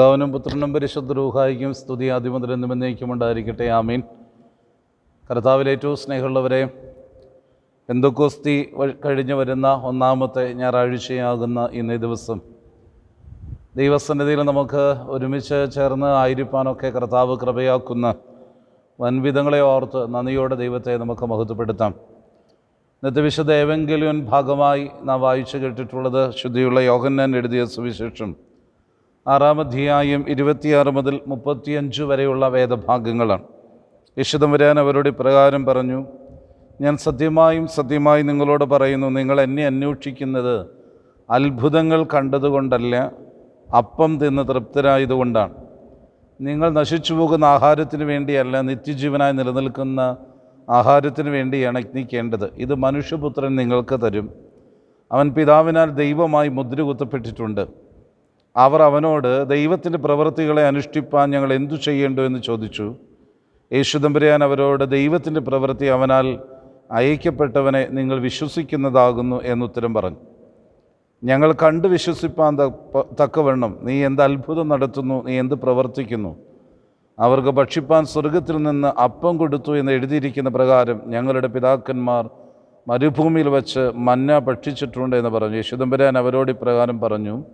പിതാവിനും പുത്രനും പരിശുദ്ധ രൂഹായിക്കും സ്തുതി ആദ്യമുതൽ എന്നും എന്നേക്കും ഉണ്ടായിരിക്കട്ടെ. ആമീൻ. കർത്താവിൽ ഏറ്റവും സ്നേഹമുള്ളവരെ എന്തുക്കോസ്തി കഴിഞ്ഞു വരുന്ന ഒന്നാമത്തെ ഞായറാഴ്ചയാകുന്ന ഇന്നേ ദിവസം ദൈവസന്നിധിയിൽ നമുക്ക് ഒരുമിച്ച് ചേർന്ന് ആയിരിക്കാനൊക്കെ കർത്താവ് കൃപയാക്കുന്ന വൻവിധങ്ങളെ ഓർത്ത് നന്ദിയോടെ ദൈവത്തെ നമുക്ക് മഹത്വപ്പെടുത്താം. ഇന്നത്തെ വിശുദ്ധ ഏവെങ്കിലും ഭാഗമായി നാം വായിച്ചു കേട്ടിട്ടുള്ളത് ശുദ്ധിയുള്ള യോഹന്നാൻ എഴുതിയ സുവിശേഷം. ആറാം അധ്യായം ഇരുപത്തിയാറ് മുതൽ മുപ്പത്തിയഞ്ച് വരെയുള്ള വേദഭാഗങ്ങളാണ്. യശുദം വരാൻ അവരോട് പ്രകാരം പറഞ്ഞു ഞാൻ സത്യമായും സത്യമായും നിങ്ങളോട് പറയുന്നു നിങ്ങൾ എന്നെ അന്വേഷിക്കുന്നത് അത്ഭുതങ്ങൾ കണ്ടതുകൊണ്ടല്ല അപ്പം തിന്ന് തൃപ്തരായതുകൊണ്ടാണ്. നിങ്ങൾ നശിച്ചു പോകുന്ന ആഹാരത്തിന് വേണ്ടിയല്ല നിത്യജീവനായി നിലനിൽക്കുന്ന ആഹാരത്തിന് വേണ്ടിയാണ് യജ്ഞിക്കേണ്ടത്. ഇത് മനുഷ്യപുത്രൻ നിങ്ങൾക്ക് തരും. അവൻ പിതാവിനാൽ ദൈവമായി മുദ്ര കുത്തപ്പെട്ടിട്ടുണ്ട് അവർ അവനോട് ദൈവത്തിന്റെ പ്രവൃത്തികളെ അനുഷ്ഠിപ്പാൻ ഞങ്ങൾ എന്തു ചെയ്യേണ്ടോ? എന്ന് ചോദിച്ചു. യേശുദമ്പുരാൻ അവരോട് ദൈവത്തിന്റെ പ്രവൃത്തി അവനാൽ അയക്കപ്പെട്ടവനെ നിങ്ങൾ വിശ്വസിക്കുന്നതാകുന്നു എന്നുത്തരം പറഞ്ഞു. ഞങ്ങൾ കണ്ട് വിശ്വസിപ്പാൻ തക്കവണ്ണം. നീ എന്ത് അത്ഭുതം നടത്തുന്നു? നീ എന്ത് പ്രവർത്തിക്കുന്നു? അവർക്ക് ഭക്ഷിപ്പാൻ സ്വർഗത്തിൽ നിന്ന് അപ്പം കൊടുത്തു എന്ന് എഴുതിയിരിക്കുന്ന പ്രകാരം ഞങ്ങളുടെ പിതാക്കന്മാർ മരുഭൂമിയിൽ വച്ച് മന്ന ഭക്ഷിച്ചിട്ടുണ്ട് എന്ന് പറഞ്ഞു. യേശുദമ്പുരാൻ അവരോട് ഇപ്രകാരം പറഞ്ഞു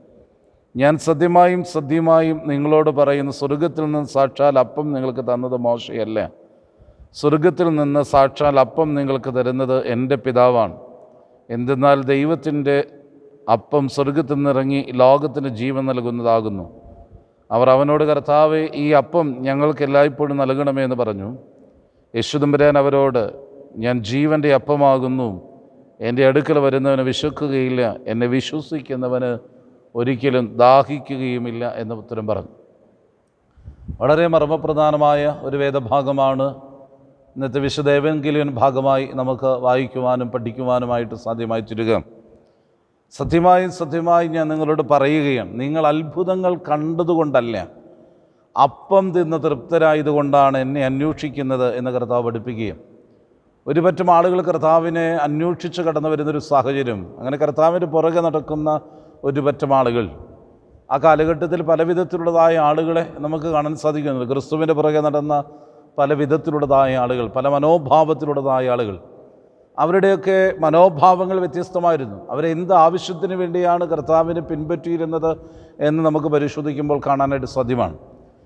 ഞാൻ സത്യമായും സത്യമായും നിങ്ങളോട് പറയുന്ന സ്വർഗത്തിൽ നിന്ന് സാക്ഷാൽ അപ്പം നിങ്ങൾക്ക് തന്നത് മോശയല്ല. സ്വർഗത്തിൽ നിന്ന് സാക്ഷാൽ അപ്പം നിങ്ങൾക്ക് തരുന്നത് എന്റെ പിതാവാണ്. എന്തെന്നാൽ ദൈവത്തിന്റെ അപ്പം സ്വർഗത്തിൽ നിന്നിറങ്ങി ലോകത്തിന് ജീവൻ നൽകുന്നതാകുന്നു. അവർ അവനോട് കർത്താവെ ഈ അപ്പം ഞങ്ങൾക്ക് എല്ലായ്പ്പോഴും നൽകണമേ എന്ന് പറഞ്ഞു. യശുദമ്പരാൻ അവരോട് ഞാൻ ജീവന്റെ അപ്പമാകുന്നു. എന്റെ അടുക്കൽ വരുന്നവന് വിശക്കുകയില്ല എന്നെ വിശ്വസിക്കുന്നവന് ഒരിക്കലും ദാഹിക്കുകയുമില്ല എന്ന് ഉത്തരം പറഞ്ഞു. വളരെ മർമ്മപ്രധാനമായ ഒരു വേദഭാഗമാണ് ഇന്നത്തെ വിശുദ്ധേവെങ്കിലും ഭാഗമായി നമുക്ക് വായിക്കുവാനും പഠിക്കുവാനുമായിട്ട് സാധ്യമായി ചുരുക സത്യമായും സത്യമായും ഞാൻ നിങ്ങളോട് പറയുകയാണ് നിങ്ങൾ അത്ഭുതങ്ങൾ കണ്ടതുകൊണ്ടല്ല അപ്പം തിന്ന് തൃപ്തരായതുകൊണ്ടാണ് എന്നെ അന്വേഷിക്കുന്നത് എന്ന് കർത്താവ് പഠിപ്പിക്കുകയും ഒരു പറ്റം ആളുകൾ കർത്താവിനെ അന്വേഷിച്ച് കടന്നു വരുന്നൊരു സാഹചര്യം അങ്ങനെ കർത്താവിന്റെ പുറകെ നടക്കുന്ന ഒരു പറ്റം ആളുകൾ. ആ കാലഘട്ടത്തിൽ പല വിധത്തിലുള്ളതായ ആളുകളെ നമുക്ക് കാണാൻ സാധിക്കുന്നുണ്ട്. ക്രിസ്തുവിന്റെ പുറകെ നടന്ന പല വിധത്തിലുള്ളതായ ആളുകൾ പല മനോഭാവത്തിലുള്ളതായ ആളുകൾ. അവരുടെയൊക്കെ മനോഭാവങ്ങൾ വ്യത്യസ്തമായിരുന്നു. അവരെ എന്ത് ആവശ്യത്തിന് വേണ്ടിയാണ് കർത്താവിനെ പിൻപറ്റിയിരുന്നത് എന്ന് നമുക്ക് പരിശോധിക്കുമ്പോൾ കാണാനായിട്ട് സാധ്യമാണ്.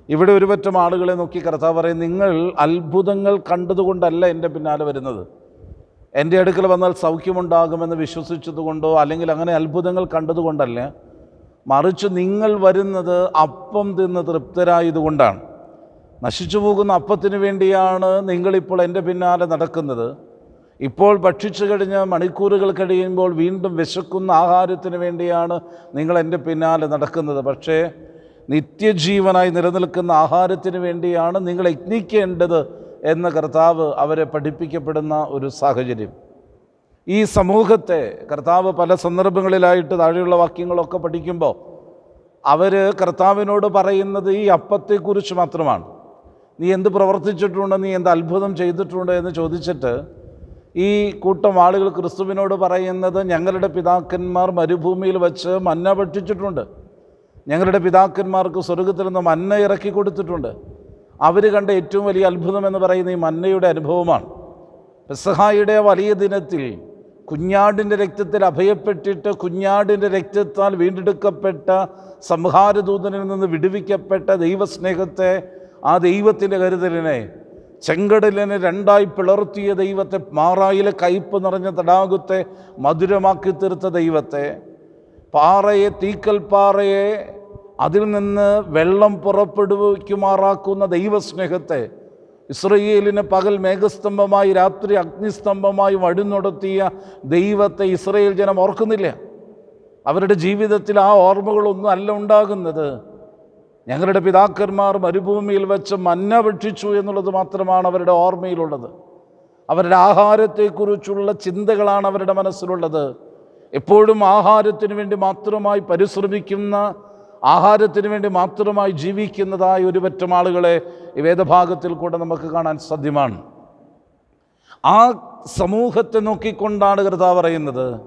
ഇവിടെ ഒരുപറ്റം ആളുകളെ നോക്കി കർത്താവ് പറയും നിങ്ങൾ അത്ഭുതങ്ങൾ കണ്ടതുകൊണ്ടല്ല എന്റെ പിന്നാലെ വരുന്നത്. എന്റെ അടുക്കൽ വന്നാൽ സൗഖ്യമുണ്ടാകുമെന്ന് വിശ്വസിച്ചതുകൊണ്ടോ അല്ലെങ്കിൽ അങ്ങനെ അത്ഭുതങ്ങൾ കണ്ടതുകൊണ്ടല്ല മറിച്ച് നിങ്ങൾ വരുന്നത് അപ്പം തിന്ന് തൃപ്തരായതുകൊണ്ടാണ്. നശിച്ചു പോകുന്ന അപ്പത്തിന് വേണ്ടിയാണ് നിങ്ങളിപ്പോൾ എന്റെ പിന്നാലെ നടക്കുന്നത്. ഇപ്പോൾ ഭക്ഷിച്ചു കഴിഞ്ഞ് മണിക്കൂറുകൾ കഴിയുമ്പോൾ വീണ്ടും വിശക്കുന്ന ആഹാരത്തിന് വേണ്ടിയാണ് നിങ്ങൾ എന്റെ പിന്നാലെ നടക്കുന്നത്. പക്ഷേ നിത്യജീവനായി നിലനിൽക്കുന്ന ആഹാരത്തിന് വേണ്ടിയാണ് നിങ്ങൾ യജ്ഞിക്കേണ്ടത് എന്ന കർത്താവ് അവരെ പഠിപ്പിക്കപ്പെടുന്ന ഒരു സാഹചര്യം. ഈ സമൂഹത്തെ കർത്താവ് പല സന്ദർഭങ്ങളിലായിട്ട് താഴെയുള്ള വാക്യങ്ങളൊക്കെ പഠിക്കുമ്പോൾ അവർ കർത്താവിനോട് പറയുന്നത് ഈ അപ്പത്തെക്കുറിച്ച് മാത്രമാണ്. നീ എന്ത് പ്രവർത്തിച്ചിട്ടുണ്ട് നീ എന്ത് അത്ഭുതം ചെയ്തിട്ടുണ്ട് എന്ന് ചോദിച്ചിട്ട് ഈ കൂട്ടം ആളുകൾ ക്രിസ്തുവിനോട് പറയുന്നത് ഞങ്ങളുടെ പിതാക്കന്മാർ മരുഭൂമിയിൽ വച്ച് മന്ന ഭക്ഷിച്ചിട്ടുണ്ട്. ഞങ്ങളുടെ പിതാക്കന്മാർക്ക് സ്വർഗത്തിൽ നിന്ന് മന്ന ഇറക്കി കൊടുത്തിട്ടുണ്ട്. അവർ കണ്ട ഏറ്റവും വലിയ അത്ഭുതം എന്ന് പറയുന്ന ഈ മന്നയുടെ അനുഭവമാണ്. പെസഹായുടെ വലിയ ദിനത്തിൽ കുഞ്ഞാടിന്റെ രക്തത്തിൽ അഭയപ്പെട്ടിട്ട് കുഞ്ഞാടിന്റെ രക്തത്താൽ വീണ്ടെടുക്കപ്പെട്ട സംഹാരദൂതനിൽ നിന്ന് വിടുവിക്കപ്പെട്ട ദൈവസ്നേഹത്തെ ആ ദൈവത്തിന്റെ കരുതലിനെ ചെങ്കടലിനെ രണ്ടായി പിളർത്തിയ ദൈവത്തെ മാറായിലെ കയ്പ് നിറഞ്ഞ തടാകത്തെ മധുരമാക്കി തീർത്ത ദൈവത്തെ പാറയെ തീക്കൽ പാറയെ അതിൽ നിന്ന് വെള്ളം പുറപ്പെടുവിക്കുമാറാക്കുന്ന ദൈവസ്നേഹത്തെ ഇസ്രയേലിന് പകൽ മേഘസ്തംഭമായി രാത്രി അഗ്നിസ്തംഭമായി വഴിനടത്തിയ ദൈവത്തെ ഇസ്രയേൽ ജനം ഓർക്കുന്നില്ല. അവരുടെ ജീവിതത്തിൽ ആ ഓർമ്മകളൊന്നും അല്ല ഉണ്ടാകുന്നത്. ഞങ്ങളുടെ പിതാക്കന്മാർ മരുഭൂമിയിൽ വെച്ച് മന്ന ഭക്ഷിച്ചു എന്നുള്ളത് മാത്രമാണ് അവരുടെ ഓർമ്മയിലുള്ളത്. അവരുടെ ആഹാരത്തെക്കുറിച്ചുള്ള ചിന്തകളാണ് അവരുടെ മനസ്സിലുള്ളത്. എപ്പോഴും ആഹാരത്തിന് വേണ്ടി മാത്രമായി പരിശ്രമിക്കുന്ന ആഹാരത്തിന് വേണ്ടി മാത്രമായി ജീവിക്കുന്നതായ ഒരു പറ്റം ആളുകളെ ഈ വേദഭാഗത്തിൽ കൂടെ നമുക്ക് കാണാൻ സാധ്യമാണ്. ആ സമൂഹത്തെ നോക്കിക്കൊണ്ടാണ് കർത്താവ് പറയുന്നത്.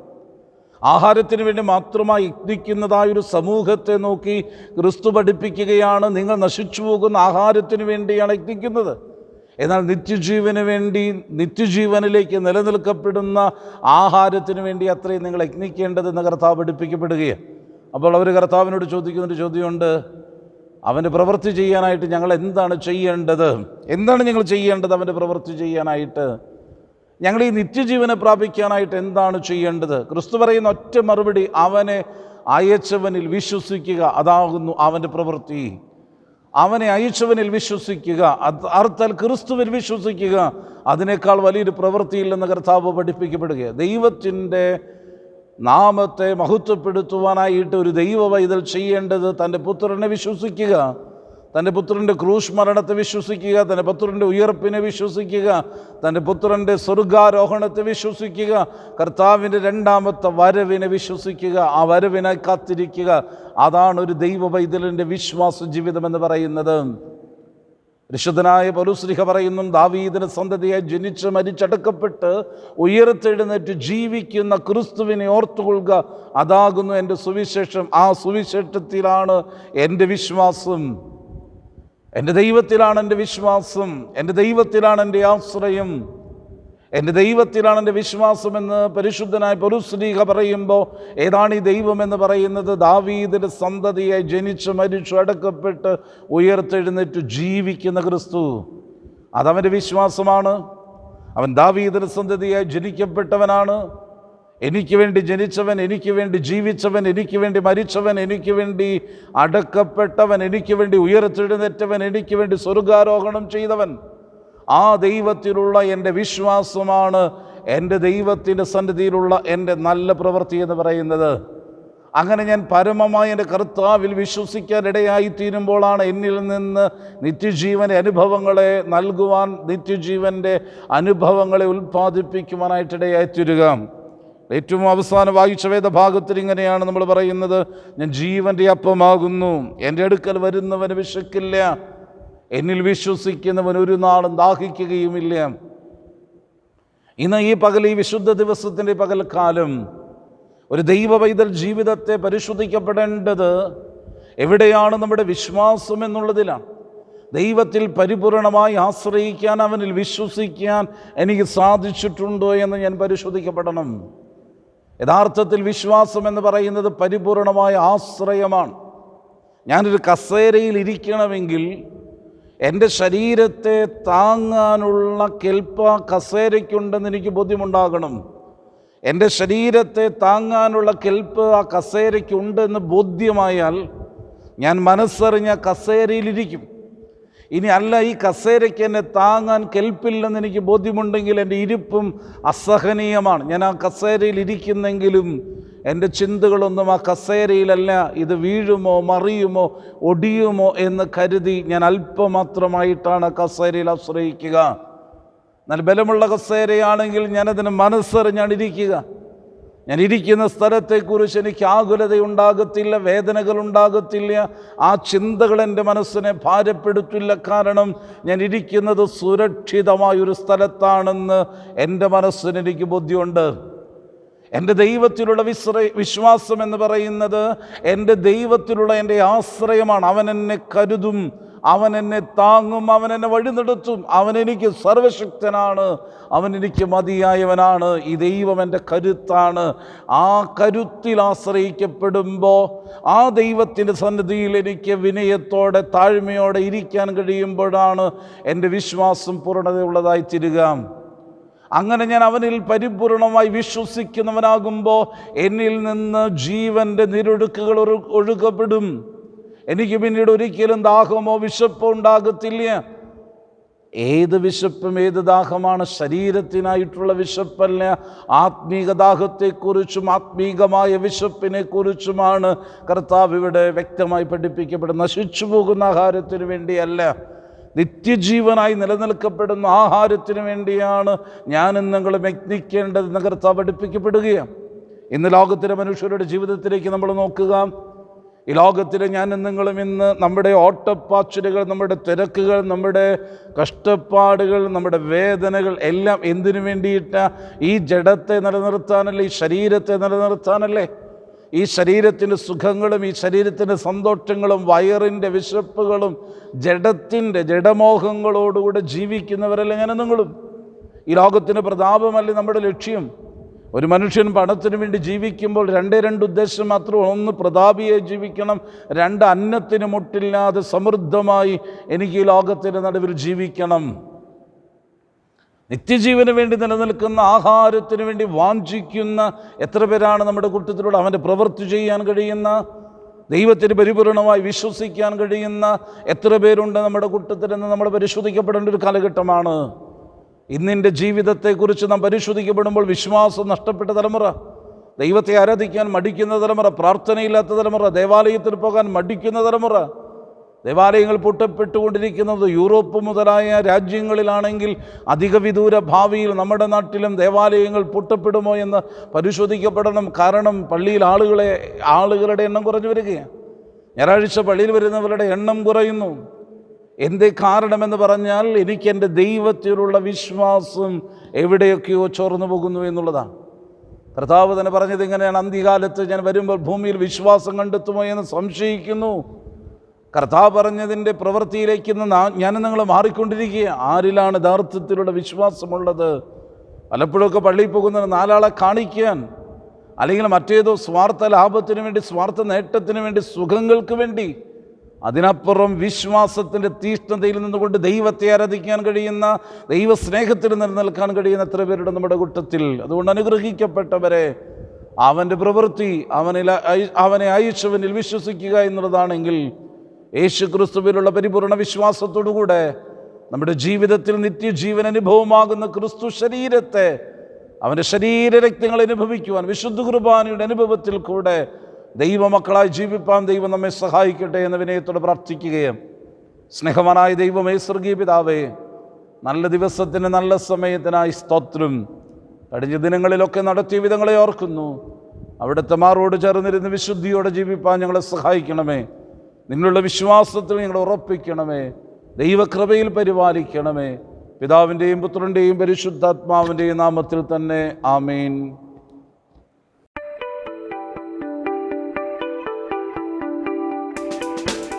ആഹാരത്തിന് വേണ്ടി മാത്രമായി യത്നിക്കുന്നതായ ഒരു സമൂഹത്തെ നോക്കി ക്രിസ്തു പഠിപ്പിക്കുകയാണ് നിങ്ങൾ നശിച്ചു പോകുന്ന ആഹാരത്തിന് വേണ്ടിയാണ് യത്നിക്കുന്നത് എന്നാൽ നിത്യജീവന് വേണ്ടി നിത്യജീവനിലേക്ക് നിലനിൽക്കപ്പെടുന്ന ആഹാരത്തിന് വേണ്ടി അത്രയും നിങ്ങൾ യത്നിക്കേണ്ടതെന്ന് കർത്താവ് പഠിപ്പിക്കപ്പെടുകയാണ്. അപ്പോൾ അവർ കർത്താവിനോട് ചോദിക്കുന്നൊരു ചോദ്യമുണ്ട്. അവന്റെ പ്രവൃത്തി ചെയ്യാനായിട്ട് ഞങ്ങൾ എന്താണ് ചെയ്യേണ്ടത്? എന്താണ് ഞങ്ങൾ ചെയ്യേണ്ടത് അവന്റെ പ്രവൃത്തി ചെയ്യാനായിട്ട്? ഞങ്ങൾ ഈ നിത്യജീവനെ പ്രാപിക്കാനായിട്ട് എന്താണ് ചെയ്യേണ്ടത്? ക്രിസ്തു പറയുന്ന ഒറ്റ മറുപടി അവനെ അയച്ചവനിൽ വിശ്വസിക്കുക അതാകുന്നു അവന്റെ പ്രവൃത്തി. അവനെ അയച്ചവനിൽ വിശ്വസിക്കുക അർത്ഥൽ ക്രിസ്തുവിൽ വിശ്വസിക്കുക അതിനേക്കാൾ വലിയൊരു പ്രവൃത്തിയില്ലെന്ന് കർത്താവ് പഠിപ്പിക്കപ്പെടുക ദൈവത്തിന്റെ നാമത്തെ മഹത്വപ്പെടുത്തുവാനായിട്ട് ഒരു ദൈവ ഇതിൽ ചെയ്യേണ്ടത് തന്റെ പുത്രനെ വിശ്വസിക്കുക തന്റെ പുത്രന്റെ ക്രൂശ് മരണത്തെ വിശ്വസിക്കുക തന്റെ പുത്രന്റെ ഉയർപ്പിനെ വിശ്വസിക്കുക തന്റെ പുത്രന്റെ സ്വർഗാരോഹണത്തെ വിശ്വസിക്കുക കർത്താവിന്റെ രണ്ടാമത്തെ വരവിനെ വിശ്വസിക്കുക ആ വരവിനെ കാത്തിരിക്കുക. അതാണ് ഒരു ദൈവവൈതലിന്റെ വിശ്വാസ ജീവിതം എന്ന് പറയുന്നത്. വിശുദ്ധനായ പൗലുശ്രീഹ പറയുന്നു ദാവീദിന് സന്തതിയെ ജനിച്ച് മരിച്ചടക്കപ്പെട്ട് ഉയർത്തെഴുന്നേറ്റ് ജീവിക്കുന്ന ക്രിസ്തുവിനെ ഓർത്തുകൊള്ളുക അതാകുന്നു എന്റെ സുവിശേഷം. ആ സുവിശേഷത്തിലാണ് എന്റെ വിശ്വാസം. എന്റെ ദൈവത്തിലാണ് എന്റെ വിശ്വാസം. എന്റെ ദൈവത്തിലാണ് എന്റെ ആശ്രയം. എന്റെ ദൈവത്തിലാണ് എന്റെ വിശ്വാസമെന്ന് പരിശുദ്ധനായ പൗലുശ്രീഹ പറയുമ്പോൾ ഏതാണ് ഈ ദൈവമെന്ന് പറയുന്നത്? ദാവീദിന്റെ സന്തതിയായി ജനിച്ച് മരിച്ചു അടക്കപ്പെട്ട് ഉയർത്തെഴുന്നേറ്റ് ജീവിക്കുന്ന ക്രിസ്തു. അതവന്റെ വിശ്വാസമാണ്. അവൻ ദാവീദിന്റെ സന്തതിയായി ജനിക്കപ്പെട്ടവനാണ്. എനിക്ക് വേണ്ടി ജനിച്ചവൻ എനിക്ക് വേണ്ടി ജീവിച്ചവൻ എനിക്ക് വേണ്ടി മരിച്ചവൻ എനിക്ക് വേണ്ടി അടക്കപ്പെട്ടവൻ എനിക്ക് വേണ്ടി ഉയർത്തെഴുന്നേറ്റവൻ എനിക്ക് വേണ്ടി സ്വർഗാരോഹണം ചെയ്തവൻ. ആ ദൈവത്തിലുള്ള എന്റെ വിശ്വാസമാണ് എന്റെ ദൈവത്തിന്റെ സന്നിധിയിലുള്ള എന്റെ നല്ല പ്രവൃത്തി എന്ന് പറയുന്നത്. അങ്ങനെ ഞാൻ പരമമായ എന്റെ കർത്താവിൽ വിശ്വസിക്കാൻ ഇടയായി തീരുമ്പോഴാണ് എന്നിൽ നിന്ന് നിത്യജീവന്റെ അനുഭവങ്ങളെ നൽകുവാൻ നിത്യജീവന്റെ അനുഭവങ്ങളെ ഉൽപ്പാദിപ്പിക്കുവാനായിട്ട് ഇടയായി തീരുക. ഏറ്റവും അവസാനം വായിച്ച വേദഭാഗത്തിൽ ഇങ്ങനെയാണ് നമ്മൾ പറയുന്നത് ഞാൻ ജീവന്റെ അപ്പമാകുന്നു എന്റെ അടുക്കൽ വരുന്നവന് വിശക്കില്ല എന്നിൽ വിശ്വസിക്കുന്നവൻ ഒരു നാളും ദാഹിക്കുകയുമില്ല. ഇന്ന് ഈ പകൽ ഈ വിശുദ്ധ ദിവസത്തിന്റെ പകൽക്കാലം ഒരു ദൈവ പൈതൽ ജീവിതത്തെ പരിശോധിക്കപ്പെടേണ്ടത് എവിടെയാണ് നമ്മുടെ വിശ്വാസം എന്നുള്ളതിലാണ്. ദൈവത്തിൽ പരിപൂർണമായി ആശ്രയിക്കാൻ അവനിൽ വിശ്വസിക്കാൻ എനിക്ക് സാധിച്ചിട്ടുണ്ടോ എന്ന് ഞാൻ പരിശോധിക്കപ്പെടണം. യഥാർത്ഥത്തിൽ വിശ്വാസം എന്ന് പറയുന്നത് പരിപൂർണമായ ആശ്രയമാണ്. ഞാനൊരു കസേരയിൽ ഇരിക്കണമെങ്കിൽ എന്റെ ശരീരത്തെ താങ്ങാനുള്ള കെൽപ്പ കസേരയ്ക്കുണ്ടെന്ന് എനിക്ക് ബോധ്യമുണ്ടാകണം. എന്റെ ശരീരത്തെ താങ്ങാനുള്ള കെൽപ്പ് ആ കസേരയ്ക്കുണ്ടെന്ന് ബോധ്യമായാൽ ഞാൻ മനസ്സറിഞ്ഞ കസേരയിലിരിക്കും. ഇനി അല്ല ഈ കസേരയ്ക്ക് എന്നെ താങ്ങാൻ കെൽപ്പില്ലെന്ന് എനിക്ക് ബോധ്യമുണ്ടെങ്കിൽ എന്റെ ഇരിപ്പും അസഹനീയമാണ്. ഞാൻ ആ കസേരയിൽ ഇരിക്കുന്നെങ്കിലും എന്റെ ചിന്തകളൊന്നും ആ കസേരയിലല്ല. ഇത് വീഴുമോ മറിയുമോ ഒടിയുമോ എന്ന് കരുതി ഞാൻ അല്പമാത്രമായിട്ടാണ് കസേരയിൽ ആശ്രയിക്കുക. എന്നാൽ ബലമുള്ള കസേരയാണെങ്കിൽ ഞാനതിന് മനസ്സറിഞ്ഞാണ് ഇരിക്കുക ഞാൻ ഇരിക്കുന്ന സ്ഥലത്തെക്കുറിച്ച് എനിക്ക് ആകുലത ഉണ്ടാകത്തില്ല വേദനകൾ ഉണ്ടാകത്തില്ല ആ ചിന്തകൾ എന്റെ മനസ്സിനെ ഭാരപ്പെടുത്തില്ല. കാരണം ഞാൻ ഇരിക്കുന്നത് സുരക്ഷിതമായൊരു സ്ഥലത്താണെന്ന് എന്റെ മനസ്സിന് എനിക്ക് ബുദ്ധിയുണ്ട്. എന്റെ ദൈവത്തിലുള്ള വിശ്ര വിശ്വാസം എന്ന് പറയുന്നത് എന്റെ ദൈവത്തിലുള്ള എന്റെ ആശ്രയമാണ്. അവൻ എന്നെ കരുതും അവൻ എന്നെ താങ്ങും അവൻ എന്നെ വഴി നടത്തും. അവൻ എനിക്ക് സർവശക്തനാണ് അവൻ എനിക്ക് മതിയായവനാണ്. ഈ ദൈവം എന്റെ കരുത്താണ്. ആ കരുത്തിൽ ആശ്രയിക്കപ്പെടുമ്പോൾ ആ ദൈവത്തിന്റെ സന്നിധിയിൽ എനിക്ക് വിനയത്തോടെ താഴ്മയോടെ ഇരിക്കാൻ കഴിയുമ്പോഴാണ് എന്റെ വിശ്വാസം പൂർണതയുള്ളതായി തീരുക. അങ്ങനെ ഞാൻ അവനിൽ പരിപൂർണമായി വിശ്വസിക്കുന്നവനാകുമ്പോൾ എന്നിൽ നിന്ന് ജീവന്റെ നിരൊടുക്കുകൾ ഒരു ഒഴുകപ്പെടും. എനിക്ക് പിന്നീട് ഒരിക്കലും ദാഹമോ വിശപ്പോ ഉണ്ടാകത്തില്ല. ഏത് വിശപ്പും ഏത് ദാഹമാണ്? ശരീരത്തിനായിട്ടുള്ള വിശപ്പല്ല. ആത്മീക ദാഹത്തെക്കുറിച്ചും ആത്മീകമായ വിശപ്പിനെ കുറിച്ചുമാണ് കർത്താവ് ഇവിടെ വ്യക്തമായി പഠിപ്പിക്കപ്പെടുന്നത്. നശിച്ചു പോകുന്ന ആഹാരത്തിന് വേണ്ടിയല്ല. നിത്യജീവനായി നിലനിൽക്കപ്പെടുന്ന ആഹാരത്തിന് വേണ്ടിയാണ് ഞാൻ നിങ്ങൾ യത്നിക്കേണ്ടതെന്ന് കർത്താവ് പഠിപ്പിക്കപ്പെടുകയാണ്. ഇന്ന് ലോകത്തിലെ മനുഷ്യരുടെ ജീവിതത്തിലേക്ക് നമ്മൾ നോക്കുക. ഈ ലോകത്തിലെ ഞാൻ നിങ്ങളും ഇന്ന് നമ്മുടെ ഓട്ടപ്പാച്ചിലുകൾ നമ്മുടെ തിരക്കുകൾ നമ്മുടെ കഷ്ടപ്പാടുകൾ നമ്മുടെ വേദനകൾ എല്ലാം എന്തിനു വേണ്ടിയിട്ടാണ് ഈ ജഡത്തെ നിലനിർത്താനല്ലേ ഈ ശരീരത്തെ നിലനിർത്താനല്ലേ? ഈ ശരീരത്തിന്റെ സുഖങ്ങളും ഈ ശരീരത്തിന്റെ സന്തോഷങ്ങളും വയറിന്റെ വിശപ്പുകളും ജഡത്തിന്റെ ജഡമോഹങ്ങളോടുകൂടെ ജീവിക്കുന്നവരല്ല ഞാൻ നിങ്ങളും? ഈ ലോകത്തിന്റെ പ്രതാപമല്ലേ നമ്മുടെ ലക്ഷ്യം? ഒരു മനുഷ്യൻ പണത്തിനു വേണ്ടി ജീവിക്കുമ്പോൾ രണ്ടേ രണ്ട് ഉദ്ദേശം മാത്രം ഒന്ന് പ്രതാപിയെ ജീവിക്കണം രണ്ട് അന്നത്തിന് മുട്ടില്ലാതെ സമൃദ്ധമായി എനിക്ക് ഈ ലോകത്തിന്റെ നടുവിൽ ജീവിക്കണം. നിത്യജീവന് വേണ്ടി നിലനിൽക്കുന്ന ആഹാരത്തിന് വേണ്ടി വാഞ്ചിക്കുന്ന എത്ര പേരാണ് നമ്മുടെ കൂട്ടത്തിലൂടെ അവന്റെ പ്രവൃത്തി ചെയ്യാൻ കഴിയുന്ന ദൈവത്തിന് പരിപൂർണമായി വിശ്വസിക്കാൻ കഴിയുന്ന എത്ര പേരുണ്ട് നമ്മുടെ കൂട്ടത്തിലെന്ന് നമ്മൾ പരിശോധിക്കപ്പെടേണ്ട ഒരു കാലഘട്ടമാണ്. ഇന്നിന്റെ ജീവിതത്തെക്കുറിച്ച് നാം പരിശോധിക്കപ്പെടുമ്പോൾ വിശ്വാസം നഷ്ടപ്പെട്ട തലമുറ ദൈവത്തെ ആരാധിക്കാൻ മടിക്കുന്ന തലമുറ പ്രാർത്ഥനയില്ലാത്ത തലമുറ ദേവാലയത്തിൽ പോകാൻ മടിക്കുന്ന തലമുറ ദേവാലയങ്ങൾ പൊട്ടപ്പെട്ടുകൊണ്ടിരിക്കുന്നത് യൂറോപ്പ് മുതലായ രാജ്യങ്ങളിലാണെങ്കിൽ അധിക വിദൂര ഭാവിയിൽ നമ്മുടെ നാട്ടിലും ദേവാലയങ്ങൾ പൊട്ടപ്പെടുമോ എന്ന് പരിശോധിക്കപ്പെടണം. കാരണം പള്ളിയിൽ ആളുകളെ ആളുകളുടെ എണ്ണം കുറഞ്ഞു വരികയാണ്. ഞായറാഴ്ച പള്ളിയിൽ വരുന്നവരുടെ എണ്ണം കുറയുന്നു. എന്തേ കാരണമെന്ന് പറഞ്ഞാൽ എനിക്ക് എന്റെ ദൈവത്തിലുള്ള വിശ്വാസം എവിടെയൊക്കെയോ ചോർന്നു പോകുന്നു എന്നുള്ളതാണ്. കർത്താവ് തന്നെ പറഞ്ഞത് ഇങ്ങനെയാണ്. അന്ത്യകാലത്ത് ഞാൻ വരുമ്പോൾ ഭൂമിയിൽ വിശ്വാസം കണ്ടെത്തുമോ എന്ന് സംശയിക്കുന്നു. കർത്താവ് പറഞ്ഞതിന്റെ പ്രവൃത്തിയിലേക്ക് ഇന്ന് ഞാൻ നിങ്ങൾ മാറിക്കൊണ്ടിരിക്കുക ആരിലാണ് യഥാർത്ഥത്തിലുള്ള വിശ്വാസമുള്ളത്? പലപ്പോഴൊക്കെ പള്ളിയിൽ പോകുന്ന നാലാളെ കാണിക്കാൻ അല്ലെങ്കിൽ മറ്റേതോ സ്വാർത്ഥ ലാഭത്തിന് വേണ്ടി സ്വാർത്ഥ നേട്ടത്തിന് വേണ്ടി സുഖങ്ങൾക്ക് വേണ്ടി അതിനപ്പുറം വിശ്വാസത്തിന്റെ തീഷ്ണതയിൽ നിന്നുകൊണ്ട് ദൈവത്തെ ആരാധിക്കാൻ കഴിയുന്ന ദൈവസ്നേഹത്തിൽ നിലനിൽക്കാൻ കഴിയുന്ന എത്ര പേരുടെ നമ്മുടെ കൂട്ടത്തിൽ? അതുകൊണ്ട് അനുഗ്രഹിക്കപ്പെട്ടവരെ അവന്റെ പ്രവൃത്തി അവനിൽ അവനെ ആയുഷവനിൽ വിശ്വസിക്കുക എന്നുള്ളതാണെങ്കിൽ യേശു ക്രിസ്തുവിലുള്ള പരിപൂർണ വിശ്വാസത്തോടുകൂടെ നമ്മുടെ ജീവിതത്തിൽ നിത്യജീവൻ അനുഭവമാകുന്ന ക്രിസ്തു ശരീരത്തെ അവന്റെ ശരീരരക്തങ്ങൾ അനുഭവിക്കുവാൻ വിശുദ്ധ കുർബാനയുടെ അനുഭവത്തിൽ കൂടെ ദൈവമക്കളായി ജീവിപ്പാൻ ദൈവം നമ്മെ സഹായിക്കട്ടെ എന്ന വിനയത്തോടെ പ്രാർത്ഥിക്കുകയും സ്നേഹവാനായ ദൈവമേ സ്വർഗീയ പിതാവേ നല്ല ദിവസത്തിന് നല്ല സമയത്തിനായി സ്തോത്രം. കഴിഞ്ഞ ദിനങ്ങളിലൊക്കെ നടത്തിയ വിധങ്ങളെ ഓർക്കുന്നു. അവിടുത്തെ മാറോട് ചേർന്നിരുന്ന് വിശുദ്ധിയോടെ ജീവിപ്പാൻ ഞങ്ങളെ സഹായിക്കണമേ. നിന്നുള്ള വിശ്വാസത്തിൽ നിങ്ങൾ ഉറപ്പിക്കണമേ. ദൈവകൃപയിൽ പരിപാലിക്കണമേ. പിതാവിന്റെയും പുത്രന്റെയും പരിശുദ്ധാത്മാവിന്റെയും നാമത്തിൽ തന്നെ ആമീൻ.